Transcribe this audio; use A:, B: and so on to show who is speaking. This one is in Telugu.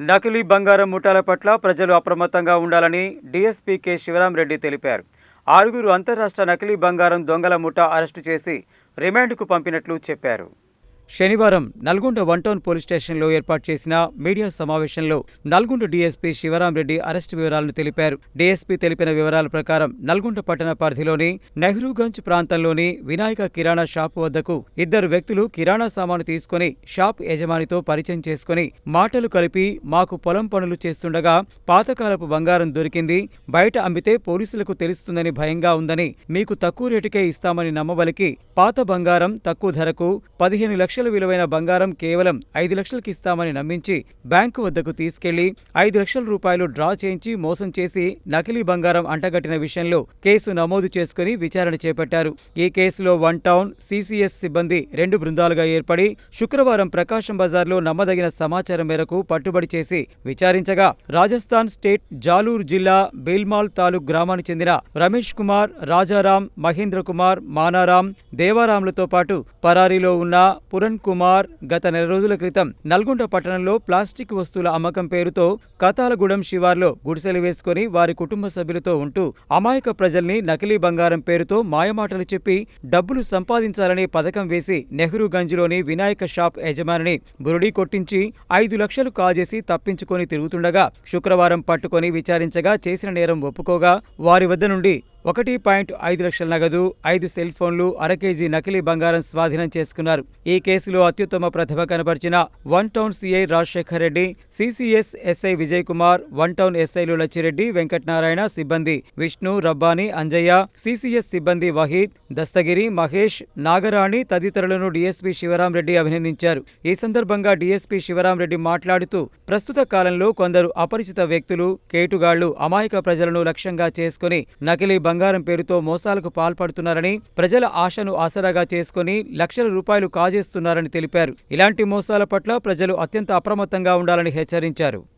A: నకిలీ బంగారం ముఠాల పట్ల ప్రజలు అప్రమత్తంగా ఉండాలని డీఎస్పీ కె శివరాంరెడ్డి తెలిపారు. ఆరుగురు అంతరాష్ట్ర నకిలీ బంగారం దొంగల ముఠా అరెస్టు చేసి రిమాండ్కు పంపినట్లు చెప్పారు. శనివారం నల్గొండ వన్ టౌన్ పోలీస్ స్టేషన్లో ఏర్పాటు చేసిన మీడియా సమావేశంలో నల్గొండ డీఎస్పీ శివరాంరెడ్డి అరెస్టు వివరాలను తెలిపారు. డీఎస్పీ తెలిపిన వివరాల ప్రకారం నల్గొండ పట్టణ పరిధిలోని నెహ్రూగంజ్ ప్రాంతంలోని వినాయక కిరాణా షాపు వద్దకు ఇద్దరు వ్యక్తులు కిరాణా సామాను తీసుకుని షాప్ యజమానితో పరిచయం చేసుకుని మాటలు కలిపి మాకు పొలం పనులు చేస్తుండగా పాతకాలపు బంగారం దొరికింది. బయట అమ్మితే పోలీసులకు తెలుస్తుందని భయంగా ఉందని మీకు తక్కువ రేటుకే ఇస్తామని నమ్మబలికి పాత బంగారం తక్కువ ధరకు పదిహేను లక్షలు విలువైన బంగారం కేవలం ఐదు లక్షలకి ఇస్తామని నమ్మించి బ్యాంకు వద్దకు తీసుకెళ్ళి ఐదు లక్షల రూపాయలు డ్రా చేయించి మోసం చేసి నకిలీ బంగారం అంటగట్టిన విషయంలో కేసు నమోదు చేసుకుని విచారణ చేపట్టారు. ఈ కేసులో వన్ టౌన్ సీసీఎస్ సిబ్బంది రెండు బృందాలుగా ఏర్పడి శుక్రవారం ప్రకాశం బజార్లో నమ్మదగిన సమాచారం మేరకు పట్టుబడి చేసి విచారించగా రాజస్థాన్ స్టేట్ జాలూర్ జిల్లా బేల్మాల్ తాలూక్ గ్రామానికి చెందిన రమేష్ కుమార్ రాజారాం మహేంద్ర కుమార్ మానారాం దేవారాంలతో పాటు పరారీలో ఉన్న పురణ్ కుమార్ గత నెల రోజుల క్రితం నల్గొండ పట్టణంలో ప్లాస్టిక్ వస్తువుల అమ్మకం పేరుతో కతాలగూడెం శివార్లో గుడిసెలు వేసుకుని వారి కుటుంబ సభ్యులతో ఉంటూ అమాయక ప్రజల్ని నకిలీ బంగారం పేరుతో మాయమాటలు చెప్పి డబ్బులు సంపాదించాలనే పథకం వేసి నెహ్రూగంజ్లోని వినాయక షాప్ యజమానిని బురుడి కొట్టించి ఐదు లక్షలు కాజేసి తప్పించుకొని తిరుగుతుండగా శుక్రవారం పట్టుకొని విచారించగా చేసిన నేరం ఒప్పుకోగా వారి వద్ద నుండి ఒకటి పాయింట్ ఐదు లక్షల నగదు ఐదు సెల్ ఫోన్లు అర కేజీ నకిలీ బంగారం స్వాధీనం చేసుకున్నారు. ఈ కేసులో అత్యుత్తమ ప్రతిభ కనబరిచిన one town CI Rajasekhar Reddy CCS SI Vijay Kumar one town ఎస్ఐలు లచ్చిరెడ్డి వెంకటనారాయణ సిబ్బంది విష్ణు రబ్బాని అంజయ్య సిసిఎస్ సిబ్బంది వహీద్ దస్తగిరి మహేష్ నాగరాణి తదితరులను డీఎస్పీ శివరాంరెడ్డి అభినందించారు. ఈ సందర్భంగా డీఎస్పీ శివరాంరెడ్డి మాట్లాడుతూ ప్రస్తుత కాలంలో కొందరు అపరిచిత వ్యక్తులు కేటుగాళ్ళు అమాయక ప్రజలను లక్ష్యంగా చేసుకుని నకిలీ బంగారం పేరుతో మోసాలకు పాల్పడుతున్నారని ప్రజల ఆశను ఆసరాగా చేసుకుని లక్షల రూపాయలు కాజేస్తున్నారని తెలిపారు. ఇలాంటి మోసాల పట్ల ప్రజలు అత్యంత అప్రమత్తంగా ఉండాలని హెచ్చరించారు.